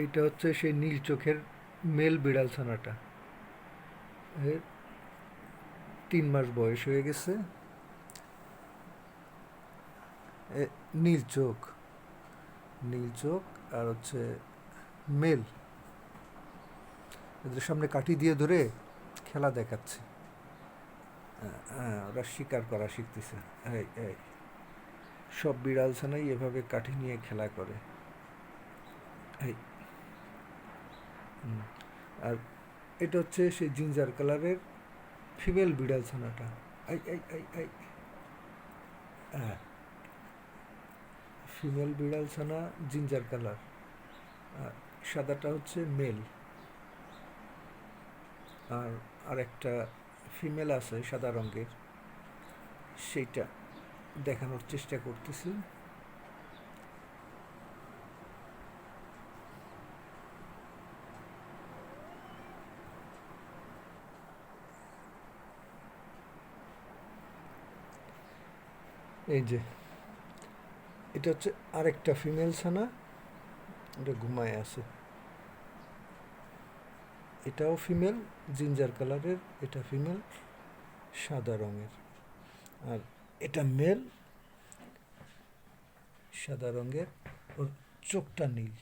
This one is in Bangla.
এইটা হচ্ছে সেই নীল চোখের মেল বিড়াল ছানাটা। তিন মাস বয়স হয়ে গেছে। নীল চোখ নীল চোখ আর হচ্ছে মেল। এদের সামনে কাঠি দিয়ে ধরে খেলা দেখাচ্ছে। হ্যাঁ, ওরা শিকার করা শিখতেছে। সব বিড়াল ছানাই এভাবে কাঠি নিয়ে খেলা করে। এই। আর এটা হচ্ছে সেই জিঞ্জার কালারের ফিমেল বিড়াল ছানাটা। এই এই এই এই হ্যাঁ। ফিমেল বিড়াল ছানা, জিঞ্জার কালার। আর সাদাটা হচ্ছে মেল। আর আরেকটা ফিমেল আছে সাদা রঙের। সেইটা দেখানোর চেষ্টা করতেছি। এই যে, এটা হচ্ছে আরেকটা ফিমেল ছানা, এটা ঘুমায় আছে। এটাও ফিমেল জিঞ্জার কালারের এটা ফিমেল সাদা রঙের। আর এটা মেল সাদা রঙের, ওর চোখটা নীল।